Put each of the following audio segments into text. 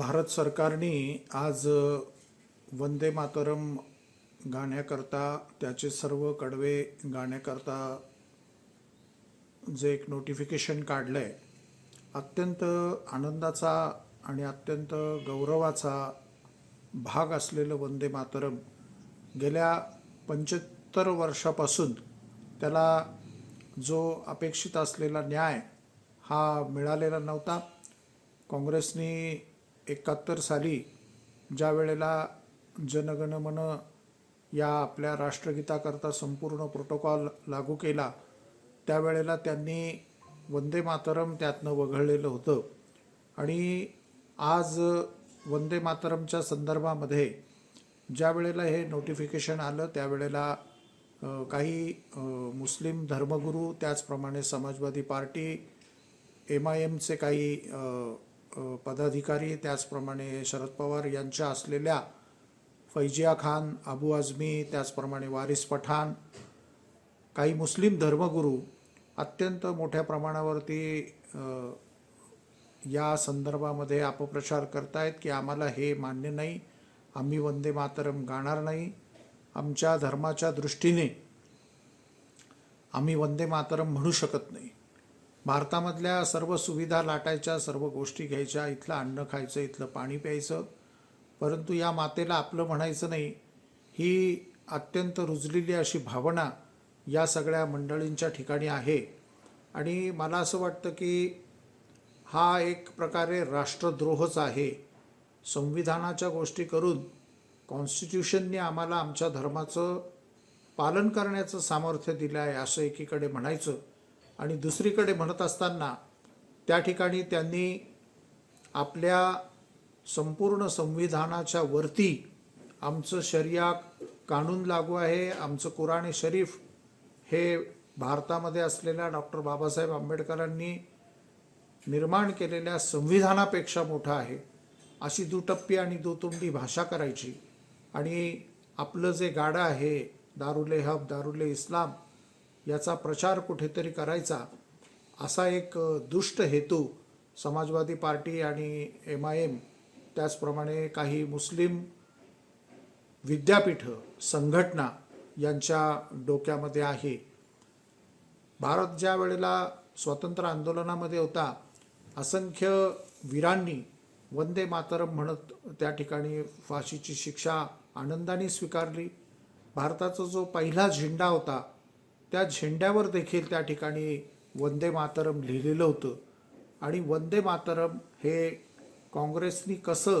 भारत सरकारने आज वंदे मातरम गाण्याकरता त्याचे सर्व कडवे गाण्याकरता जे एक नोटिफिकेशन काढलं आहे अत्यंत आनंदाचा आणि अत्यंत गौरवाचा भाग असलेलं वंदे मातरम गेल्या पंच्याहत्तर वर्षापासून त्याला जो अपेक्षित असलेला न्याय हा मिळालेला नव्हता. काँग्रेसनी एकाहत्तर साली ज्या वेळेला जनगण मन या आपल्या राष्ट्रगीताकरता संपूर्ण प्रोटोकॉल लागू केला त्यावेळेला त्यांनी वंदे मातरम त्यातनं वगळलेलं होतं. आणि आज वंदे मातरमच्या संदर्भामध्ये ज्या वेळेला हे नोटिफिकेशन आलं त्यावेळेला काही मुस्लिम धर्मगुरू त्याचप्रमाणे समाजवादी पार्टी एम आय एमचे काही पदाधिकारी त्याचप्रमाणे शरद पवार यांच्या असलेल्या फैजिया खान अबू आझमी त्याचप्रमाणे वारिस पठाण काही मुस्लिम धर्मगुरू अत्यंत मोठ्या प्रमाणावरती या संदर्भामध्ये अपप्रचार करतायत की आम्हाला हे मान्य नाही आम्ही वंदे मातरम गाणार नाही आमच्या धर्माच्या दृष्टीने आम्ही वंदे मातरम म्हणू शकत नाही. भारतामधल्या सर्व सुविधा लाटायच्या सर्व गोष्टी घ्यायच्या इथलं अन्न खायचं इथलं पाणी प्यायचं. परंतु या मातेला आपलं म्हणायचं नाही. ही अत्यंत रुजलेली अशी भावना या सगळ्या मंडळींच्या ठिकाणी आहे. आणि मला असं वाटतं की हा एक प्रकारे राष्ट्रद्रोहच आहे. संविधानाच्या गोष्टी करून कॉन्स्टिट्यूशनने आम्हाला आमच्या धर्माचं पालन करण्याचं सामर्थ्य दिलं आहे असं एकीकडे म्हणायचं. आणि दुसरीकडे म्हणत असताना त्या ठिकाणी त्यांनी आपल्या संपूर्ण संविधानाच्या वरती आमचं शरिया कानून लागू आहे आमचं कुराणे शरीफ हे भारतामध्ये असलेल्या डॉक्टर बाबासाहेब आंबेडकरांनी निर्माण केलेल्या संविधानापेक्षा मोठं आहे अशी दुटप्पी आणि दुतुंडी भाषा करायची. आणि आपलं जे गाडं आहे दारुले हब दारुले इस्लाम याचा प्रचार कुठेतरी करायचा असा एक दुष्ट हेतू समाजवादी पार्टी आणि एम आय एम त्याचप्रमाणे काही मुस्लिम विद्यापीठं संघटना यांच्या डोक्यामध्ये आहे. भारत ज्या वेळेला स्वातंत्र्य आंदोलनामध्ये होता असंख्य वीरांनी वंदे मातरम म्हणत त्या ठिकाणी फाशीची शिक्षा आनंदाने स्वीकारली. भारताचा जो पहिला झेंडा होता त्या झेंड्यावर देखील त्या ठिकाणी वंदे मातरम लिहिलेलं होतं. आणि वंदे मातरम हे काँग्रेसनी कसं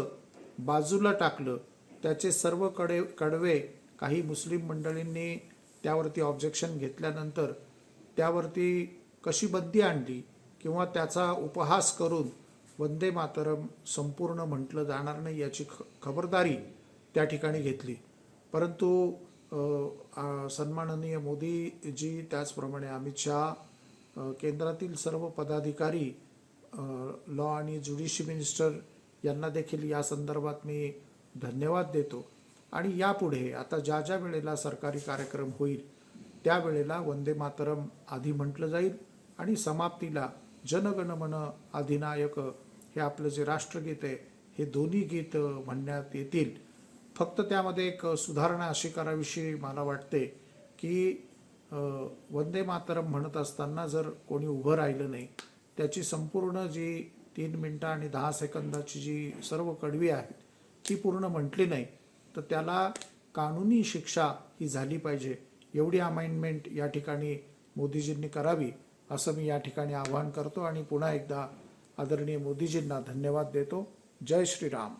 बाजूला टाकलं त्याचे सर्वकडे कडवे काही मुस्लिम मंडळींनी त्यावरती ऑब्जेक्शन घेतल्यानंतर त्यावरती कशी बंदी आणली किंवा त्याचा उपहास करून वंदे मातरम संपूर्ण म्हटलं जाणार नाही याची ख खबरदारी त्या ठिकाणी घेतली. परंतु सन्माननीय मोदीजी त्याचप्रमाणे अमित शहा केंद्रातील सर्व पदाधिकारी लॉ आणि ज्युडिशरी मिनिस्टर यांना देखील या संदर्भात मी धन्यवाद देतो. आणि यापुढे आता ज्या ज्या वेळेला सरकारी कार्यक्रम होईल त्यावेळेला वंदे मातरम आधी म्हटलं जाईल आणि समाप्तीला जनगणमन अधिनायक हे आपलं जे राष्ट्रगीत आहे हे दोन्ही गीत म्हणण्यात येतील. फक्त त्यामध्ये एक सुधारणा अशी करावीशी मला वाटते की वंदे मातरम म्हणत असताना जर कोणी उभं राहिलं नाही त्याची संपूर्ण जी तीन मिनटं आणि दहा सेकंदाची जी सर्व कडवी आहे ती पूर्ण म्हटली नाही तर त्याला कानूनी शिक्षा ही झाली पाहिजे. एवढी अमाइनमेंट या ठिकाणी मोदीजींनी करावी असं मी या ठिकाणी आवाहन करतो आणि पुन्हा एकदा आदरणीय मोदीजींना धन्यवाद देतो. जय श्रीराम.